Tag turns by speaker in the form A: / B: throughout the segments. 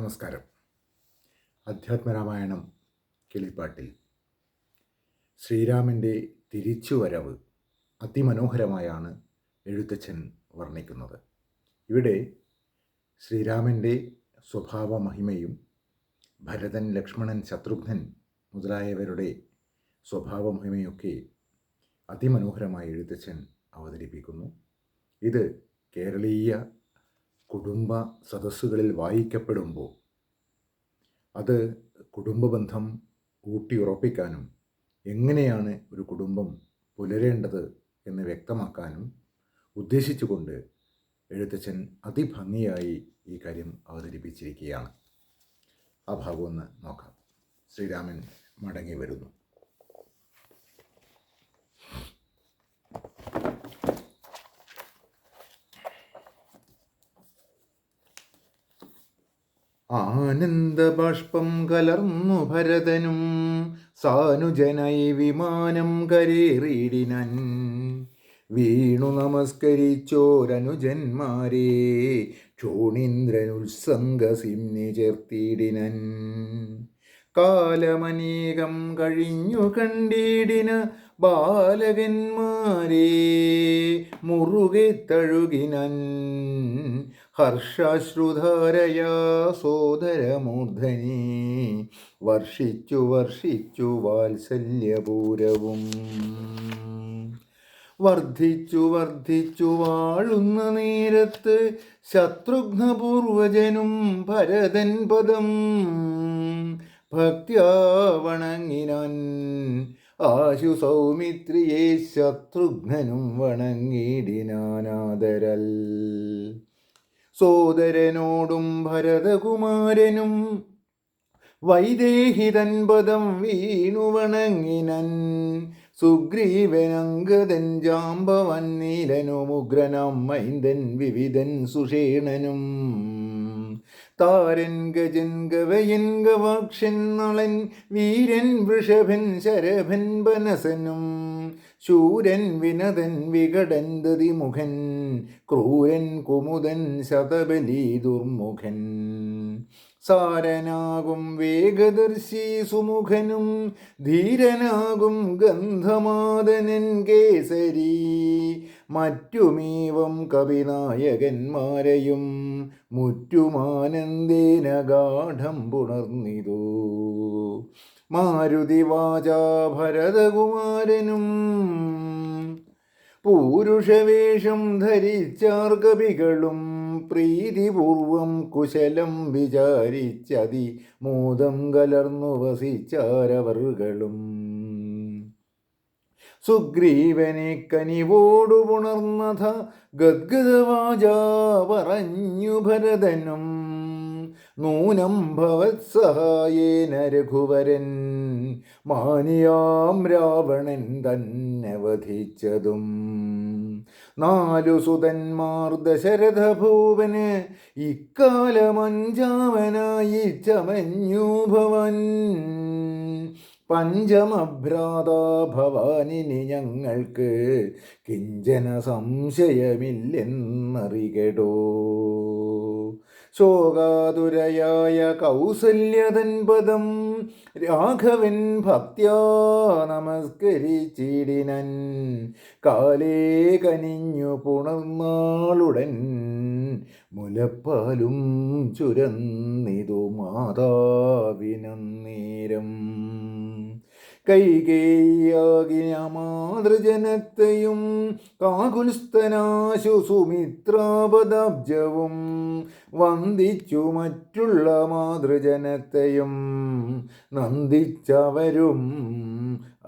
A: നമസ്കാരം. അധ്യാത്മരാമായണം കിളിപ്പാട്ടിൽ. ശ്രീരാമന്റെ തിരിച്ചുവരവ് അതിമനോഹരമായാണ് എഴുത്തച്ഛൻ വർണിക്കുന്നത്. ഇവിടെ ശ്രീരാമന്റെ സ്വഭാവ മഹിമയും ഭരതൻ ലക്ഷ്മണൻ ശത്രുഘ്നൻ മുതലായവരുടെ സ്വഭാവ മഹിമയൊക്കെ അതിമനോഹരമായി എഴുത്തച്ഛൻ അവതരിപ്പിക്കുന്നു. ഇത് കേരളീയ കുടുംബ സദസ്സുകളിൽ വായിക്കപ്പെടുമ്പോൾ അത് കുടുംബബന്ധം ഊട്ടിയുറപ്പിക്കാനും എങ്ങനെയാണ് ഒരു കുടുംബം പുലരേണ്ടത് എന്ന് വ്യക്തമാക്കാനും ഉദ്ദേശിച്ചുകൊണ്ട് എഴുത്തച്ഛൻ അതിഭംഗിയായി ഈ കാര്യം അവതരിപ്പിച്ചിരിക്കുകയാണ്. ആ ഭാഗമൊന്ന് നോക്കാം. ശ്രീരാമൻ മടങ്ങി വരുന്നു. ആനന്ദബാഷ്പം കലർന്നു ഭരതനും സാനുജനൈ വിമാനം കരേറിയിടിനൻ. വീണു നമസ്കരിച്ചോരനുജന്മാരെ ക്ഷോണീന്ദ്രനുത്സംഗസിംനി ചേർത്തിയിടിനൻ. കാലമനേകം കഴിഞ്ഞു കണ്ടിടിന ബാലകന്മാരെ മുറുകെ തഴുകിനൻ. ഹർഷാശ്രുധാരയാ സോദരമൂർധനി വർഷിച്ചു വർഷിച്ചു വാത്സല്യപൂരവും. വർദ്ധിച്ചു വർദ്ധിച്ചു വാഴുന്ന നേരത്ത് ശത്രുഘ്നപൂർവജനും ഭരതൻ പദം ഭക്ത്യാ വണങ്ങിനാൻ ആശു സൗമിത്രിയെ ശത്രുഘ്നും വണങ്ങിടിനാനാദരൽ സോദരനോടും ഭരതകുമാരനും വൈദേഹിതൻ പദം വീണു വണങ്ങിനൻ. സുഗ്രീവനങ്കതൻ ജാമ്പവൻ നീലനുമുഗ്രനം മൈന്ദൻ വിവിധൻ സുഷേണനും. താരൻ ഗജൻ ഗവയൻ ഗവാക്ഷൻ നളൻ വീരൻ വൃഷഭൻ ശരഭൻ ബനസനും ശൂരൻ വിനതൻ വികടൻ ദതിമുഖൻ ക്രൂരൻ കുമുദൻ ശതബലി ദുർമുഖൻ. സാരനാകും വേഗദർശി സുമുഖനും ധീരനാകും ഗന്ധമാതനൻ കേസരി. മറ്റുമീവം കവിനായകന്മാരെയും മുറ്റുമാനന്ദേന ഗാഠം പുണർന്നിതു. മാരുതിവാച ഭരതകുമാരനും പൂരുഷവേഷം ധരിച്ചാർഗവികളും പ്രീതിപൂർവം കുശലം വിചാരിച്ചതി മോദം കലർന്നു വസിച്ചാരവറുകളും. സുഗ്രീവനെ കനിവോടു ഗദ്ഗദവാച പറഞ്ഞു ഭരതനും. നൂനം ഭവത്സഹായേന രഘുവരൻ മാനിയാം രാവണൻ തന്നെ വധിച്ചതും. നാലു സുതന്മാർ ദശരഥ ഭൂവന് ഇക്കാലമഞ്ചാമനായി ചമഞ്ഞു ഭവൻ. പഞ്ചമഭ്രാത ഭവാനിനി ഞങ്ങൾക്ക് കിഞ്ചന സംശയമില്ലെന്നറികടോ. ശോകാതുരയായ കൗസല്യതൻ പദം രാഘവൻ ഭക്ത്യാ നമസ്കരിച്ചിടിനൻ. കാലേ കനിഞ്ഞു പുണർന്നാളുടൻ മുലപ്പാലും ചുരന്നിതു മാതാവിനന്നേരം. കൈകേയാകിയ മാതൃജനത്തെയും കാകുൽസ്തനാശു സുമിത്രാപദാബ്ജവും വന്ദിച്ചു മറ്റുള്ള മാതൃജനത്തെയും നന്ദിച്ചവരും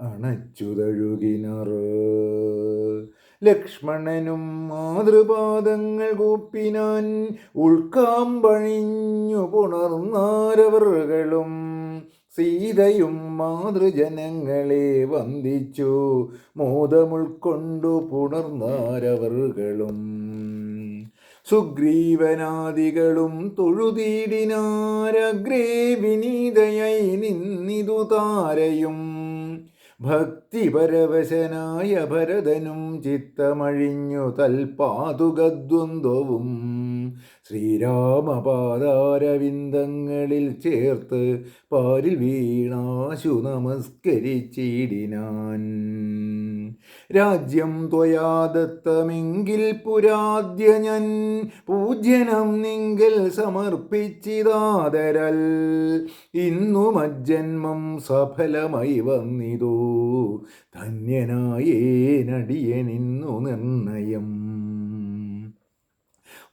A: അണച്ചുതഴുകിനർ. ലക്ഷ്മണനും മാതൃപാദങ്ങൾ കൂപ്പിനാൻ ഉൾക്കാമ്പണിഞ്ഞു പുണർന്നാരവറുകളും സീതയും മാതൃജനങ്ങളെ വന്ദിച്ചു. മോദമുൾക്കൊണ്ടു പുണർന്നാരവറുകളും സുഗ്രീവനാദികളും തൊഴുതീടിനാരഗ്രേ വിനീതയായി നിന്നിതു താരയും. ഭക്തി ഭക്തിപരവശനായ ഭരതനും ചിത്തമഴിഞ്ഞു തൽപാതുകദ്വന്ദ്വവും ശ്രീരാമപാദാരവിന്ദങ്ങളിൽ ചേർത്ത് പാരിൽ വീണാശു നമസ്കരിച്ചിടിനാൻ. രാജ്യം ത്വയാദത്തമെങ്കിൽ പുരാദ്യ ഞാൻ പൂജ്യനം നിങ്കൽ സമർപ്പിച്ചിതാദരൽ. ഇന്നു മജ്ജന്മം സഫലമായി വന്നിതോ. ധന്യനായേ നടിയനിന്നു നിർണയം.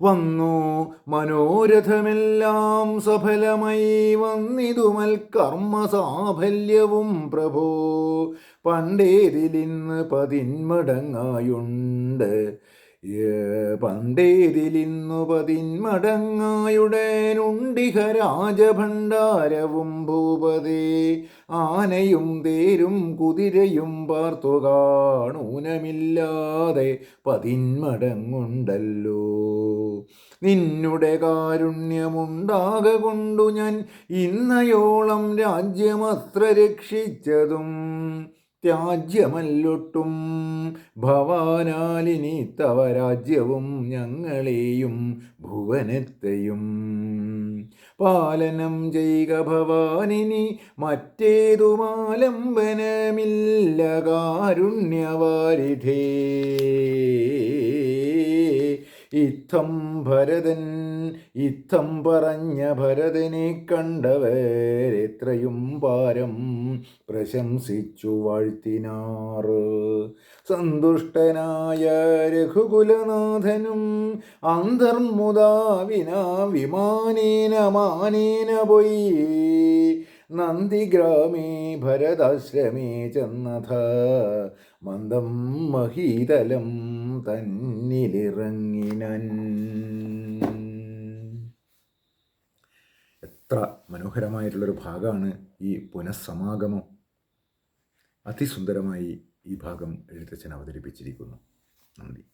A: വന്നു. മനോരഥമെല്ലാം സഫലമായി വന്നിതുമൽ കർമ്മസാഫല്യവും പ്രഭോ. പണ്ടേതിലിന്ന് പതിന്മടങ്ങായുണ്ട്. പണ്ടേതിലിന്നു പതിന്മടങ്ങായുടേനുണ്ടിഹ രാജഭണ്ഡാരവും ഭൂപതേ ആനയും തേരും കുതിരയും പാർത്തു കാണൂനമില്ലാതെ പതിന്മടങ്ങുണ്ടല്ലോ. നിന്നുടെ കാരുണ്യമുണ്ടാക കൊണ്ടു ഞാൻ ഇന്നയോളം രാജ്യമത്ര രക്ഷിച്ചതും ത്യാജ്യമല്ലൊട്ടും ഭവാനാലിനി തവ രാജ്യവും ഞങ്ങളെയും ഭുവനത്തെയും. പാലനം ചെയ്യുക ഭവാനിനി മറ്റേതുമാലംബനമില്ല കാരുണ്യവാരിധേ. ഇത്തം ഭരതൻ ഇത്തം പറഞ്ഞ ഭരതനെ കണ്ടവരെത്രയും പാരം പ്രശംസിച്ചു വാഴ്ത്തിനാറ് സന്തുഷ്ടനായ രഘുകുലനാഥനും അന്തർമുദാവിനാ വിമാനേന മാനേന പോയി. നന്ദിഗ്രാമേ ഭരതാശ്രമേ ചെന്നഥ മന്ദം മഹീതലം തന്നിലിറങ്ങിനൻ. എത്ര മനോഹരമായിട്ടുള്ളൊരു ഭാഗമാണ് ഈ പുനഃസമാഗമം. അതിസുന്ദരമായി ഈ ഭാഗം എഴുത്തച്ഛൻ അവതരിപ്പിച്ചിരിക്കുന്നു. നന്ദി.